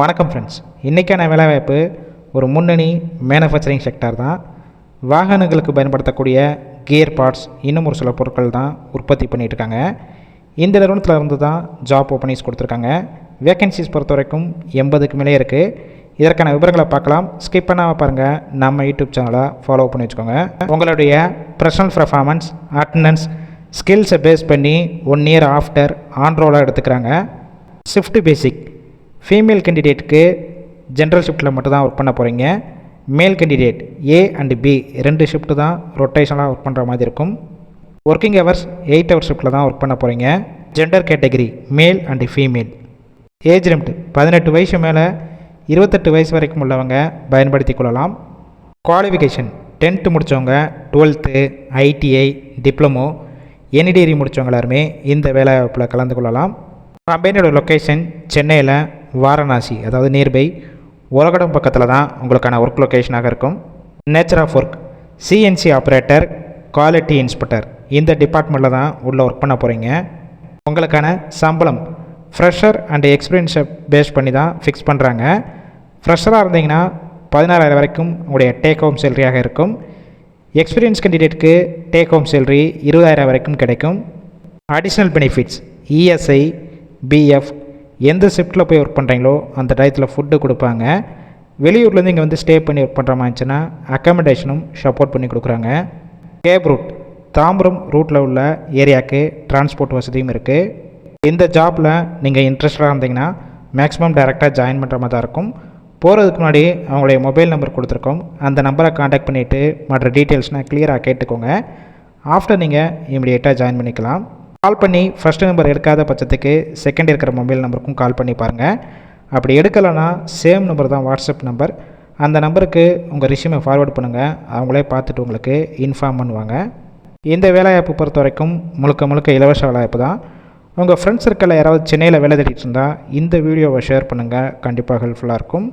வணக்கம் ஃப்ரெண்ட்ஸ் இன்றைக்கான வேலைவாய்ப்பு ஒரு முன்னணி மேனுஃபேக்சரிங் செக்டார் தான். வாகனங்களுக்கு பயன்படுத்தக்கூடிய கியர் பார்ட்ஸ் இன்னும் ஒரு சில பொருட்கள் தான் உற்பத்தி பண்ணிகிட்ருக்காங்க இருக்காங்க. இந்த நிறுவனத்தில் இருந்து தான் ஜாப் ஓப்பனிங்ஸ் கொடுத்துருக்காங்க. வேகன்சிஸ் பொறுத்த வரைக்கும் எண்பதுக்கு மேலே இருக்குது இதற்கான விவரங்களை பார்க்கலாம். ஸ்கிப் பண்ணாமல் பாருங்கள் நம்ம யூடியூப் சேனலை ஃபாலோ பண்ணி வச்சுக்கோங்க. உங்களுடைய பர்சனல் பர்ஃபார்மன்ஸ் அட்டண்டன்ஸ் ஸ்கில்ஸை பேஸ் பண்ணி ஒன் இயர் ஆஃப்டர் ஆன்ரோலாக எடுத்துக்கிறாங்க. ஷிஃப்ட் பேசிக் ஃபீமேல் கேண்டிடேட்டுக்கு ஜென்ரல் ஷிஃப்ட்டில் மட்டும் தான் ஒர்க் பண்ண போகிறீங்க male candidate A and B ரெண்டு ஷிஃப்ட்டு தான் ரொட்டேஷனாக ஒர்க் பண்ணுற மாதிரி இருக்கும். ஒர்க்கிங் ஹவர்ஸ் எயிட் ஹவர் ஷிஃப்ட்டில் தான் ஒர்க் பண்ண போகிறீங்க gender category male and female age limit பதினெட்டு வயசு மேலே இருபத்தெட்டு வயசு வரைக்கும் உள்ளவங்க பயன்படுத்தி கொள்ளலாம். குவாலிஃபிகேஷன் டென்த்து முடித்தவங்க twelfth ITI diploma any degree முடித்தவங்க எல்லாருமே இந்த வேலை வாய்ப்பில் கலந்து கொள்ளலாம். கம்பெனியோட லொக்கேஷன் சென்னையில் வாரணாசி அதாவது நியர்பை உலகடம் பக்கத்தில் தான் உங்களுக்கான ஒர்க் லொக்கேஷனாக இருக்கும். Nature of work CNC operator quality inspector இந்த டிபார்ட்மெண்ட்டில் தான் உள்ளே ஒர்க் பண்ண போகிறீங்க உங்களுக்கான சம்பளம் ஃப்ரெஷர் அண்ட் எக்ஸ்பீரியன்ஸை பேஸ் பண்ணி தான் ஃபிக்ஸ் பண்ணுறாங்க ஃப்ரெஷராக இருந்தீங்கன்னா பதினாறாயிரம் வரைக்கும் உங்களுடைய டேக் ஹோம் சேலரியாக இருக்கும். எக்ஸ்பீரியன்ஸ் கேண்டிடேட்டுக்கு டேக் ஹோம் சேலரி இருபதாயிரம் வரைக்கும் கிடைக்கும். அடிஷ்னல் பெனிஃபிட்ஸ் இஎஸ்ஐ பிஎஃப் எந்த ஷிஃப்ட்டில் போய் ஒர்க் பண்ணுறீங்களோ அந்த டயத்தில் ஃபுட்டு கொடுப்பாங்க. வெளியூர்லேருந்து இங்கே வந்து ஸ்டே பண்ணி ஒர்க் பண்ணுற மாதிரி இருந்துச்சுன்னா அக்காமடேஷனும் சப்போர்ட் பண்ணி கொடுக்குறாங்க. கேப் ரூட் தாம்பரம் ரூட்டில் உள்ள ஏரியாவுக்கு டிரான்ஸ்போர்ட் வசதியும் இருக்குது இந்த ஜாப்பில் நீங்கள் இன்ட்ரெஸ்டாக இருந்தீங்கன்னா மேக்ஸிமம் டைரெக்டாக ஜாயின் பண்ணுற மாதிரி தான் இருக்கும். போகிறதுக்கு முன்னாடி அவங்களுடைய மொபைல் நம்பர் கொடுத்துருக்கோம். அந்த நம்பரை காண்டாக்ட் பண்ணிவிட்டு மற்ற டீட்டெயில்ஸ்னால் கிளியராக கேட்டுக்கோங்க. ஆஃப்டர் நீங்கள் இமிடியேட்டாக ஜாயின் பண்ணிக்கலாம். கால் பண்ணி ஃபஸ்ட்டு நம்பர் எடுக்காத பட்சத்துக்கு செகண்ட் இருக்கிற மொபைல் நம்பருக்கும் கால் பண்ணி பாருங்கள் அப்படி எடுக்கலைன்னா சேம் நம்பர் தான் வாட்ஸ்அப் நம்பர் அந்த நம்பருக்கு உங்கள் ரிஷ்யூமை ஃபார்வேர்ட் பண்ணுங்கள் அவங்களே பார்த்துட்டு உங்களுக்கு இன்ஃபார்ம் பண்ணுவாங்க. இந்த வேலைவாய்ப்பு பொறுத்த வரைக்கும் முழுக்க முழுக்க இலவச வேலைவாய்ப்பு தான். உங்கள் ஃப்ரெண்ட்ஸ் சர்க்கிளில் யாராவது சென்னையில் வேலை தேடிட்டு இருந்தால் இந்த வீடியோவை ஷேர் பண்ணுங்கள் கண்டிப்பாக ஹெல்ப்ஃபுல்லாக இருக்கும்.